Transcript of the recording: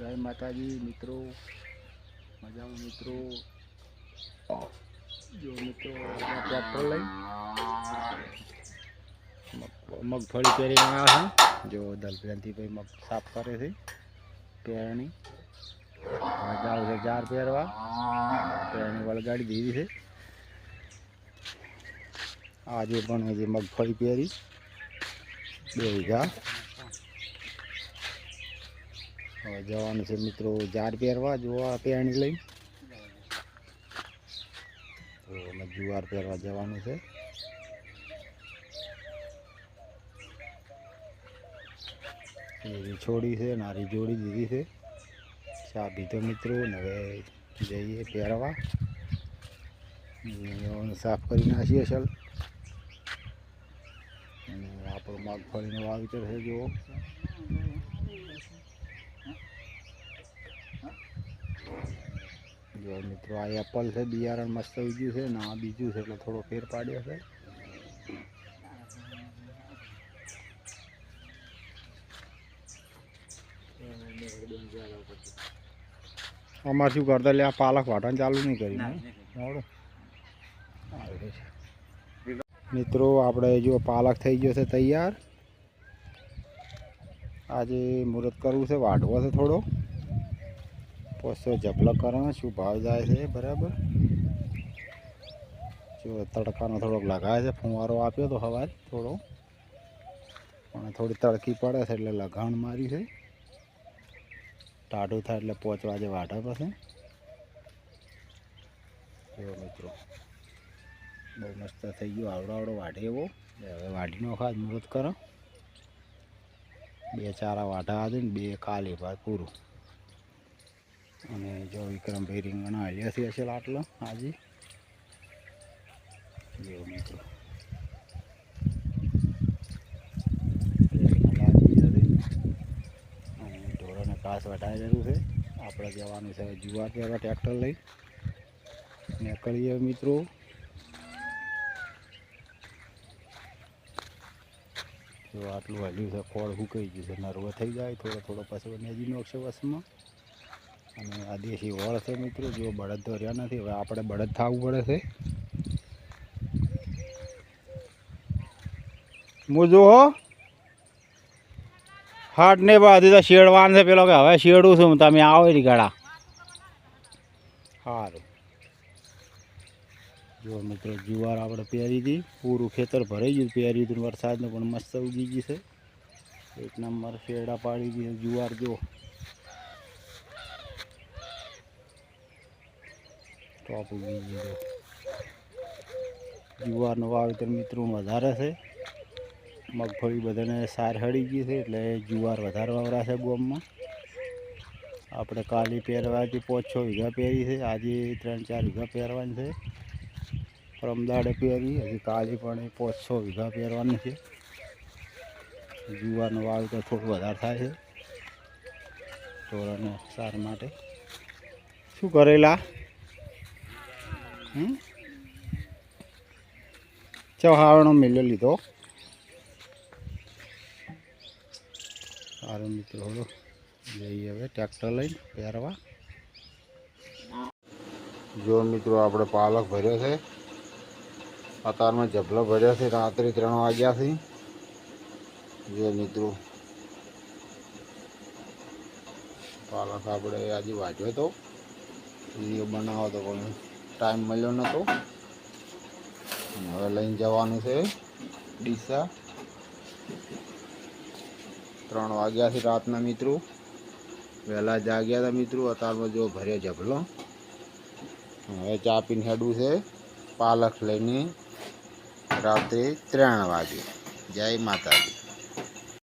જય માતાજી, મિત્રો. મજામાં, મિત્રો? જો, મિત્રો આપણે ટ્રેક્ટર લઈ. મગ- મગફળી પહેરીને આવ્યા છે. જો દલપ્રાંતિ ભાઈ મગ સાફ કરે છે. પેરણી હવે જાવ છે જાર પહેરવા. પેરણી વળગાડી દીધી છે. આજે પણ હજી મગફળી પહેરી. બે વીઘા. હવે જવાનું છે મિત્રો જાર પહેરવા જોવા પહેરણી લઈ. તો અમે જુવાર પહેરવા જવાનું છે. એવી છોડી છે, નારી જોડી દીધી છે. ચા પીધો મિત્રો, ને હવે જઈએ પહેરવા. સાફ કરી નાખીએ ચાલ અને આપણું મગફળીનો વાવેતર છે, જુઓ. મિત્રો, આ એપલ છે, બિયારણ મસ્ત ઉગ્યું છે, ને આ બીજું છે, એટલે થોડો ફેર પાડ્યો છે. અમારે શું કરતા એટલે આ પાલક વાટણ ચાલુ નહીં કરી આવે. મિત્રો, આપણે જો પાલક થઈ ગયો છે તૈયાર. આજે મુહૂર્ત કરવું છે, વાઢવો છે થોડો પોસો જપલો કરો શું ભાવ જાય છે, બરાબર? જો તડકાનો થોડોક લગાવે છે, ફુવારો આપ્યો તો હવાજ થોડો. પણ થોડી તડકી પડે છે, એટલે લગાણ મારી છે. ટાઢું થાય એટલે પાંચ વાગે વાઢા જો મિત્રો, બહુ મસ્ત થઈ ગયો, આવડો આવડો વાઢે એવો. હવે વાઢી નો ખાસ મુહૂર્ત કરો. બે ચારા વાઢા હતી ને, બે કાલે ભાઈ પૂરું. અને જો વિક્રમભાઈ રીંગણા હાલ્યા છે હશે આટલો, હાજી. જો મિત્રો. ઢોરોને કાસ વટાવી જરૂર છે. આપણે જવાનું છે જુવાર પહેલાં ટ્રેક્ટર લઈ. નીકળીએ મિત્રો. જો આટલું હલ્યું છે, ખોળ હુકાઈ ગયું છે, નરવો થઈ જાય થોડો થોડો પછી નેજી નાખશે વસમાં અને આ દેશી વળ છે મિત્રો જો બળદ તો રહ્યા નથી, હવે આપણે બળદ થવું પડે છે. મોજો હો હાટ ને બાધી તો શેડવાન છે પેલો કે, હવે શેડું છું તમે આવો એની ગાડા સારું જો મિત્રો, જુવાર આપણે પહેરી હતી પૂરું ખેતર ભરાઈ ગયું, પહેરી હતું વરસાદનું પણ મસ્ત ઉગી ગયું છે. એક નંબર શેરડા પાડી ગઈ જુવાર જો. ટોપ ઉગી છે જુવારનું વાવેતર મિત્રો વધારે છે. મગફળી બધાને સાર હળી ગઈ છે એટલે જુવાર વધારે વવરાશે ગોમમાં. આપણે કાલી પહેરવાથી પાંચ છ વીઘા પહેરી છે, આજે ત્રણ ચાર વીઘા પહેરવાની છે. પરમદાડે પહેરી, હજી કાલી પણ પાંચ છ વીઘા પહેરવાની છે. જુવારનું વાવેતર થોડું વધારે થાય છે. ચોરાને સાર માટે. શું કરેલા? ચહાવણો મેલ્યો લીધો. સારું મિત્રો હલો જઈએ હવે ટ્રેક્ટર લઈને પહેરવા. જો મિત્રો, આપણે પાલક ભર્યો છે. અત્યારમાં જબલો ભર્યો છે, રાત્રે ત્રણ વાગ્યાથી જો મિત્રો, પાલક આપણે આજે વાંચ્યો હતો વીડિયો બનાવો તો પણ. ટાઈમ મળ્યો નહોતો અને હવે લઈને જવાનું છે ડીસા. ત્રણ વાગ્યાથી રાતના મિત્રો. વહેલા જાગ્યા હતા મિત્રો, અત્યારમાં જો ભર્યો જબલો હવે ચા પીને હેડું છે પાલક લઈને રાત્રે ત્રણ વાગે. જય માતાજી.